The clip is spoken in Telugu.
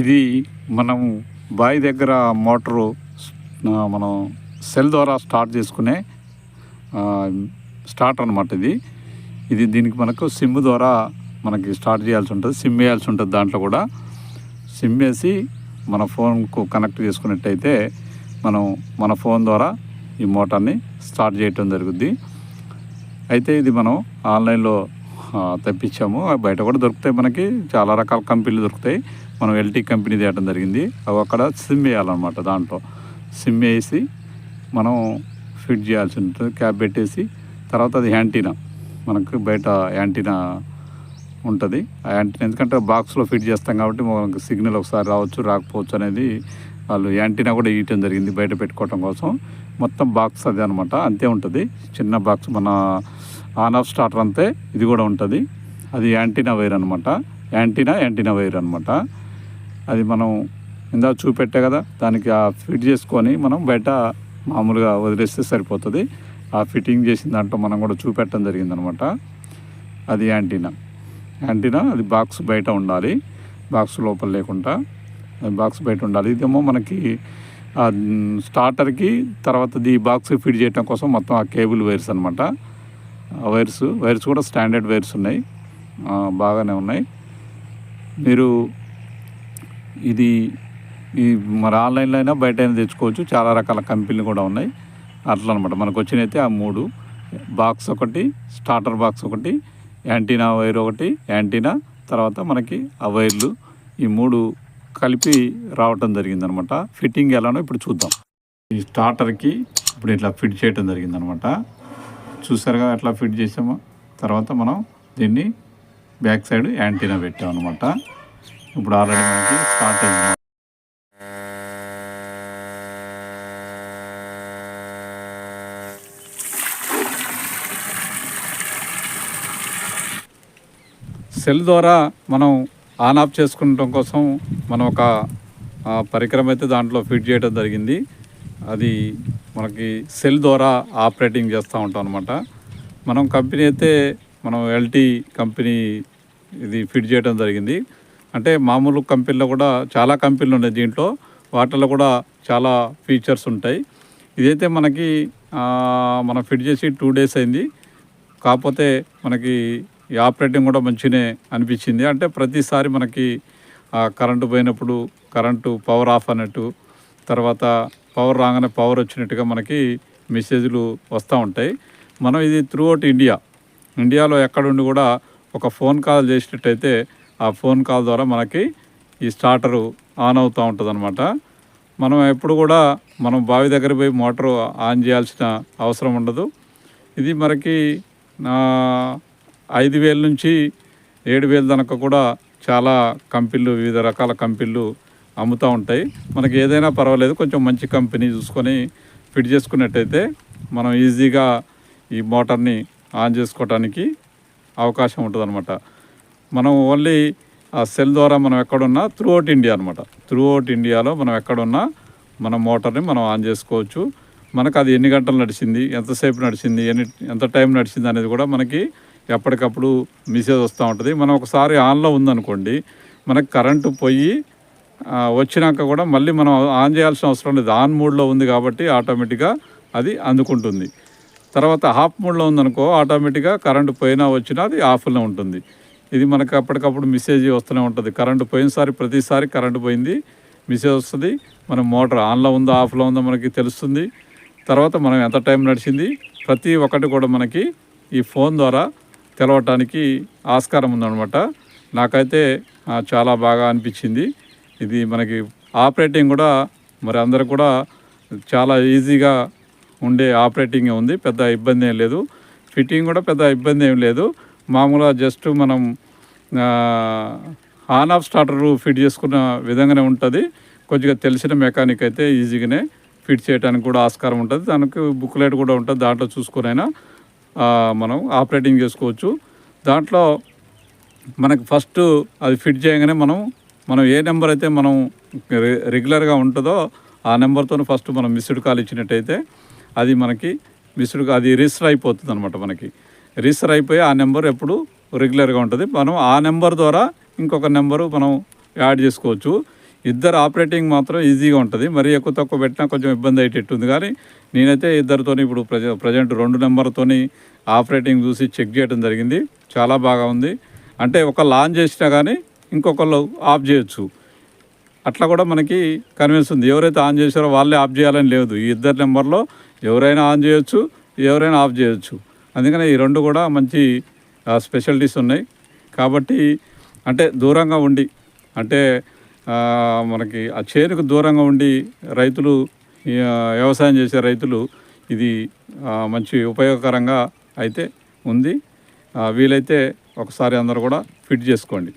ఇది మనం బావి దగ్గర మోటారు మనం సెల్ ద్వారా స్టార్ట్ చేసుకునే స్టార్ట్ అనమాట ఇది. ఇది దీనికి మనకు సిమ్ ద్వారా మనకి స్టార్ట్ చేయాల్సి ఉంటుంది. సిమ్ వేయాల్సి ఉంటుంది దాంట్లో కూడా. సిమ్ వేసి మన ఫోన్కు కనెక్ట్ చేసుకున్నట్టయితే మనం మన ఫోన్ ద్వారా ఈ మోటార్ని స్టార్ట్ చేయటం జరుగుద్ది. అయితే ఇది మనం ఆన్లైన్లో తెప్పించాము. బయట కూడా దొరుకుతాయి మనకి. చాలా రకాల కంపెనీలు దొరుకుతాయి. మనం ఎల్టీ కంపెనీ తేయడం జరిగింది. అవి అక్కడ సిమ్ వేయాలన్నమాట దాంట్లో. సిమ్ వేసి మనం ఫిట్ చేయాల్సి ఉంటుంది క్యాప్ పెట్టేసి తర్వాత అది యాంటీనా. మనకు బయట యాంటీనా ఉంటుంది. ఆ యాంటీనా ఎందుకంటే బాక్స్లో ఫిట్ చేస్తాం కాబట్టి మనకు సిగ్నల్ ఒకసారి రావచ్చు రాకపోవచ్చు అనేది వాళ్ళు యాంటీనా కూడా ఇవ్వటం జరిగింది బయట పెట్టుకోవటం కోసం. మొత్తం బాక్స్ అదే అనమాట అంతే ఉంటుంది. చిన్న బాక్స్ మన ఆన్ ఆఫ్ స్టార్టర్ అంతే ఇది కూడా ఉంటుంది. అది యాంటీనా వైర్ అనమాట యాంటీనా యాంటీనా వైర్ అనమాట అది మనం ఇందా చూపెట్టే కదా దానికి ఆ ఫిట్ చేసుకొని మనం బయట మామూలుగా వదిలేస్తే సరిపోతుంది. ఆ ఫిట్టింగ్ చేసిన దాంట్లో మనం కూడా చూపెట్టడం జరిగిందనమాట. అది యాంటీనా. యాంటీనా అది బాక్స్ బయట ఉండాలి. బాక్స్ లోపల లేకుండా. అది బాక్స్ బయట ఉండాలి. ఇదేమో మనకి స్టార్టర్కి తర్వాత ఈ బాక్స్ ఫిట్ చేయడం కోసం మొత్తం ఆ కేబుల్ వైర్స్ అనమాట. వైర్స్ వైర్స్ కూడా స్టాండర్డ్ వైర్స్ ఉన్నాయి. బాగానే ఉన్నాయి. మీరు ఇది ఈ మరి ఆన్లైన్లో అయినా బయట అయినా తెచ్చుకోవచ్చు. చాలా రకాల కంపెనీలు కూడా ఉన్నాయి. అట్లా అనమాట మనకు వచ్చినైతే ఆ మూడు. బాక్స్ ఒకటి స్టార్టర్ బాక్స్ ఒకటి యాంటీనా వైర్ ఒకటి యాంటీనా తర్వాత మనకి ఆ వైర్లు. ఈ మూడు కలిపి రావటం జరిగిందనమాట. ఫిట్టింగ్ ఎలానో ఇప్పుడు చూద్దాం. ఈ స్టార్టర్కి ఇప్పుడు ఇట్లా ఫిట్ చేయటం జరిగిందనమాట. చూసారుగా ఎట్లా ఫిట్ చేసామో. తర్వాత మనం దీన్ని బ్యాక్ సైడ్ యాంటీనా పెట్టాం అనమాట ఇప్పుడు ఆల్రెడీ మనకి స్టార్ట్ అయింది. సెల్ ద్వారా మనం ఆన్ ఆఫ్ చేసుకుంటాం కోసం మనం ఒక పరికరం అయితే దాంట్లో ఫిట్ చేయడం జరిగింది. అది మనకి సెల్ ద్వారా ఆపరేటింగ్ చేస్తూ ఉంటాం అనమాట మనం కంపెనీ అయితే మనం ఎల్టీ కంపెనీ ఇది ఫిట్ చేయడం జరిగింది. అంటే మామూలు కంపెనీలో కూడా చాలా కంపెనీలు ఉన్నాయి దీంట్లో. వాటిలో కూడా చాలా ఫీచర్స్ ఉంటాయి. ఇదైతే మనకి మనం ఫిట్ చేసి టూ డేస్ అయింది. కాకపోతే మనకి ఈ ఆపరేటింగ్ కూడా మంచిగానే అనిపించింది. అంటే ప్రతిసారి మనకి కరెంటు పోయినప్పుడు కరెంటు పవర్ ఆఫ్ అన్నట్టు తర్వాత పవర్ రాగానే పవర్ వచ్చినట్టుగా మనకి మెసేజ్లు వస్తూ ఉంటాయి. మనం ఇది త్రూ అవుట్ ఇండియా ఇండియాలో ఎక్కడుండి కూడా ఒక ఫోన్ కాల్ చేసినట్టయితే ఆ ఫోన్ కాల్ ద్వారా మనకి ఈ స్టార్టరు ఆన్ అవుతూ ఉంటుంది మనం ఎప్పుడు కూడా మనం బావి దగ్గర పోయి మోటార్ ఆన్ చేయాల్సిన అవసరం ఉండదు. ఇది మనకి ఐదు వేల నుంచి ఏడు వేల దాకా కూడా చాలా కంపెనీలు వివిధ రకాల కంపెనీలు అమ్ముతూ ఉంటాయి. మనకి ఏదైనా పర్వాలేదు కొంచెం మంచి కంపెనీ చూసుకొని ఫిట్ చేసుకున్నట్టయితే మనం ఈజీగా ఈ మోటార్ని ఆన్ చేసుకోవటానికి అవకాశం ఉంటుంది మనం ఓన్లీ ఆ సెల్ ద్వారా మనం ఎక్కడున్నా త్రూ అవుట్ ఇండియా అనమాట త్రూ అవుట్ ఇండియాలో మనం ఎక్కడున్నా మన మోటార్ని మనం ఆన్ చేసుకోవచ్చు. మనకు అది ఎన్ని గంటలు నడిచింది ఎంతసేపు నడిచింది ఎన్ని ఎంత టైం నడిచింది అనేది కూడా మనకి ఎప్పటికప్పుడు మెసేజ్ వస్తూ ఉంటుంది. మనం ఒకసారి ఆన్లో ఉందనుకోండి మనకు కరెంటు పోయి వచ్చినాక కూడా మళ్ళీ మనం ఆన్ చేయాల్సిన అవసరం లేదు. ఆన్ మూడ్లో ఉంది కాబట్టి ఆటోమేటిక్గా అది అందుకుంటుంది. తర్వాత హాఫ్ మూడ్లో ఉందనుకో ఆటోమేటిక్గా కరెంటు పోయినా వచ్చినా అది ఆఫ్లో ఉంటుంది. ఇది మనకు అప్పటికప్పుడు మెసేజ్ వస్తూనే ఉంటుంది. కరెంటు పోయినసారి ప్రతిసారి కరెంటు పోయింది. మెసేజ్ వస్తుంది. మన మోటార్ ఆన్లో ఉందా ఆఫ్లో ఉందా మనకి తెలుస్తుంది. తర్వాత మనం ఎంత టైం నడిచింది ప్రతి ఒక్కటి కూడా మనకి ఈ ఫోన్ ద్వారా తెలవటానికి ఆస్కారం ఉందన్నమాట. నాకైతే చాలా బాగా అనిపించింది. ఇది మనకి ఆపరేటింగ్ కూడా మరి అందరు కూడా చాలా ఈజీగా ఉండే ఆపరేటింగ్ ఉంది. పెద్ద ఇబ్బంది ఏం లేదు. ఫిట్టింగ్ కూడా పెద్ద ఇబ్బంది ఏం లేదు. మామూలుగా జస్ట్ మనం ఆన్ ఆఫ్ స్టార్టర్ ఫిట్ చేసుకున్న విధంగానే ఉంటుంది. కొద్దిగా తెలిసిన మెకానిక్ అయితే ఈజీగానే ఫిట్ చేయడానికి కూడా ఆస్కారం ఉంటుంది. దానికి బుక్లెట్ కూడా ఉంటుంది దాంట్లో చూసుకునైనా మనం ఆపరేటింగ్ చేసుకోవచ్చు. దాంట్లో మనకు ఫస్ట్ అది ఫిట్ చేయగానే మనం మనం ఏ నెంబర్ అయితే మనం రెగ్యులర్గా ఉంటుందో ఆ నెంబర్తో ఫస్ట్ మనం మిస్డ్ కాల్ ఇచ్చినట్టయితే అది మనకి మిస్డ్ అది రిజిస్టర్ అయిపోతుంది అనమాట మనకి. రిజిస్టర్ అయిపోయి ఆ నెంబర్ ఎప్పుడు రెగ్యులర్గా ఉంటుంది. మనం ఆ నెంబర్ ద్వారా ఇంకొక నెంబరు మనం యాడ్ చేసుకోవచ్చు. ఇద్దరు ఆపరేటింగ్ మాత్రం ఈజీగా ఉంటుంది. మరి ఎక్కువ తక్కువ పెట్టినా కొంచెం ఇబ్బంది అయ్యేటట్టు ఉంది కానీ నేనైతే ఇద్దరితోని ఇప్పుడు ప్రజ ప్రజెంట్ రెండు నెంబర్తోని ఆపరేటింగ్ చూసి చెక్ చేయడం జరిగింది. చాలా బాగా ఉంది. అంటే ఒక లాంచ్ చేసినా కానీ ఇంకొకళ్ళు ఆఫ్ చేయొచ్చు. అట్లా కూడా మనకి కనిపిస్తుంది ఎవరైతే ఆన్ చేశారో వాళ్ళే ఆఫ్ చేయాలని లేదు. ఈ ఇద్దరు నెంబర్లో ఎవరైనా ఆన్ చేయొచ్చు ఎవరైనా ఆఫ్ చేయొచ్చు. అందుకనే ఈ రెండు కూడా మంచి స్పెషాలిటీస్ ఉన్నాయి. కాబట్టి అంటే దూరంగా ఉండి అంటే మనకి ఆ చేనుకు దూరంగా ఉండి రైతులు వ్యవసాయం చేసే రైతులు ఇది మంచి ఉపయోగకరంగా అయితే ఉంది. వీలైతే ఒకసారి అందరూ కూడా ఫిట్ చేసుకోండి.